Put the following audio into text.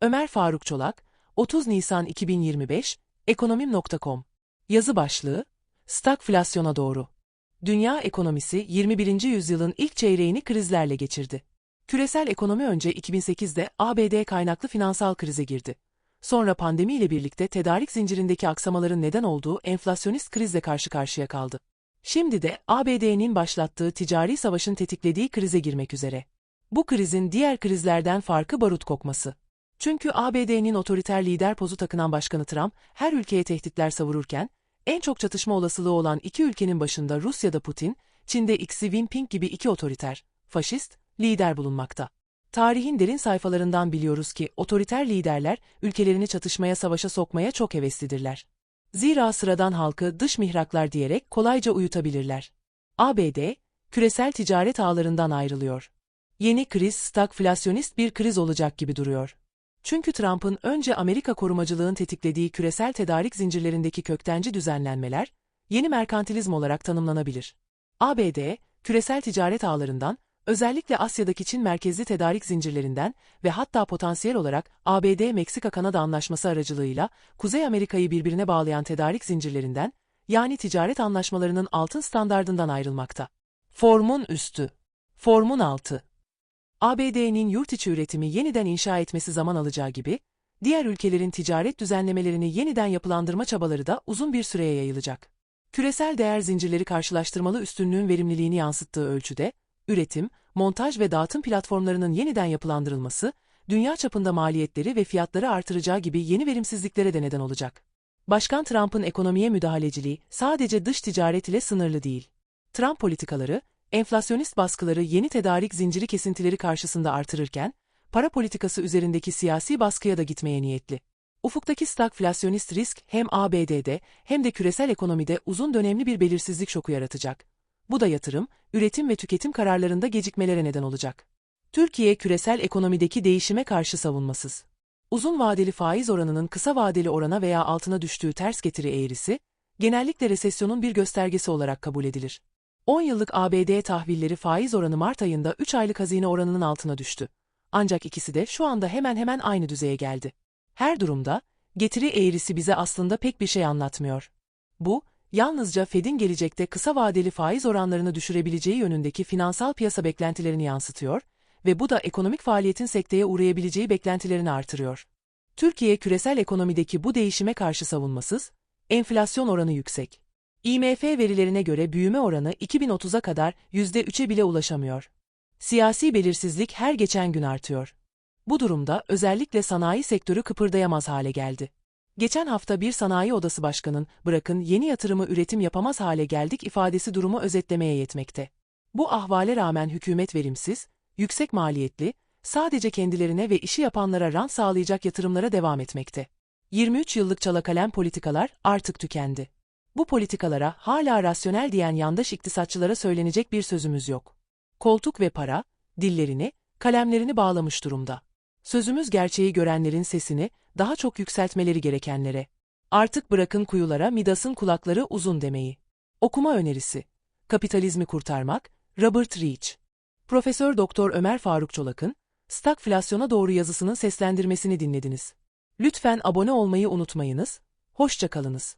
Ömer Faruk Çolak, 30 Nisan 2025, ekonomim.com. Yazı başlığı, Stagflasyona doğru. Dünya ekonomisi 21. yüzyılın ilk çeyreğini krizlerle geçirdi. Küresel ekonomi önce 2008'de ABD kaynaklı finansal krize girdi. Sonra pandemiyle birlikte tedarik zincirindeki aksamaların neden olduğu enflasyonist krizle karşı karşıya kaldı. Şimdi de ABD'nin başlattığı ticari savaşın tetiklediği krize girmek üzere. Bu krizin diğer krizlerden farkı barut kokması. Çünkü ABD'nin otoriter lider pozu takınan Başkanı Trump her ülkeye tehditler savururken, en çok çatışma olasılığı olan iki ülkenin başında Rusya'da Putin, Çin'de Xi Jinping gibi iki otoriter, faşist, lider bulunmakta. Tarihin derin sayfalarından biliyoruz ki otoriter liderler ülkelerini çatışmaya savaşa sokmaya çok heveslidirler. Zira sıradan halkı dış mihraklar diyerek kolayca uyutabilirler. ABD, küresel ticaret ağlarından ayrılıyor. Yeni kriz stagflasyonist bir kriz olacak gibi duruyor. Çünkü Trump'ın önce Amerika korumacılığın tetiklediği küresel tedarik zincirlerindeki köktenci düzenlenmeler, yeni merkantilizm olarak tanımlanabilir. ABD, küresel ticaret ağlarından, özellikle Asya'daki Çin merkezli tedarik zincirlerinden ve hatta potansiyel olarak ABD-Meksika-Kanada anlaşması aracılığıyla Kuzey Amerika'yı birbirine bağlayan tedarik zincirlerinden, yani ticaret anlaşmalarının altın standardından ayrılmakta. Formun üstü. Formun altı. ABD'nin yurt içi üretimi yeniden inşa etmesi zaman alacağı gibi, diğer ülkelerin ticaret düzenlemelerini yeniden yapılandırma çabaları da uzun bir süreye yayılacak. Küresel değer zincirleri karşılaştırmalı üstünlüğün verimliliğini yansıttığı ölçüde, üretim, montaj ve dağıtım platformlarının yeniden yapılandırılması, dünya çapında maliyetleri ve fiyatları artıracağı gibi yeni verimsizliklere de neden olacak. Başkan Trump'ın ekonomiye müdahaleciliği sadece dış ticaret ile sınırlı değil. Trump politikaları, enflasyonist baskıları yeni tedarik zinciri kesintileri karşısında artırırken, para politikası üzerindeki siyasi baskıya da gitmeye niyetli. Ufuktaki stagflasyonist risk hem ABD'de hem de küresel ekonomide uzun dönemli bir belirsizlik şoku yaratacak. Bu da yatırım, üretim ve tüketim kararlarında gecikmelere neden olacak. Türkiye küresel ekonomideki değişime karşı savunmasız. Uzun vadeli faiz oranının kısa vadeli orana veya altına düştüğü ters getiri eğrisi, genellikle resesyonun bir göstergesi olarak kabul edilir. 10 yıllık ABD tahvilleri faiz oranı Mart ayında 3 aylık hazine oranının altına düştü. Ancak ikisi de şu anda hemen hemen aynı düzeye geldi. Her durumda, getiri eğrisi bize aslında pek bir şey anlatmıyor. Bu, yalnızca Fed'in gelecekte kısa vadeli faiz oranlarını düşürebileceği yönündeki finansal piyasa beklentilerini yansıtıyor ve bu da ekonomik faaliyetin sekteye uğrayabileceği beklentilerini artırıyor. Türkiye küresel ekonomideki bu değişime karşı savunmasız, enflasyon oranı yüksek. IMF verilerine göre büyüme oranı 2030'a kadar %3'e bile ulaşamıyor. Siyasi belirsizlik her geçen gün artıyor. Bu durumda özellikle sanayi sektörü kıpırdayamaz hale geldi. Geçen hafta bir sanayi odası başkanın bırakın yeni yatırımı üretim yapamaz hale geldik ifadesi durumu özetlemeye yetmekte. Bu ahvale rağmen hükümet verimsiz, yüksek maliyetli, sadece kendilerine ve işi yapanlara rant sağlayacak yatırımlara devam etmekte. 23 yıllık çalakalem politikalar artık tükendi. Bu politikalara hala rasyonel diyen yandaş iktisatçılara söylenecek bir sözümüz yok. Koltuk ve para, dillerini, kalemlerini bağlamış durumda. Sözümüz gerçeği görenlerin sesini daha çok yükseltmeleri gerekenlere. Artık bırakın kuyulara Midas'ın kulakları uzun demeyi. Okuma önerisi. Kapitalizmi kurtarmak, Robert Reich. Profesör Doktor Ömer Faruk Çolak'ın Stagflasyona doğru yazısının seslendirmesini dinlediniz. Lütfen abone olmayı unutmayınız. Hoşça kalınız.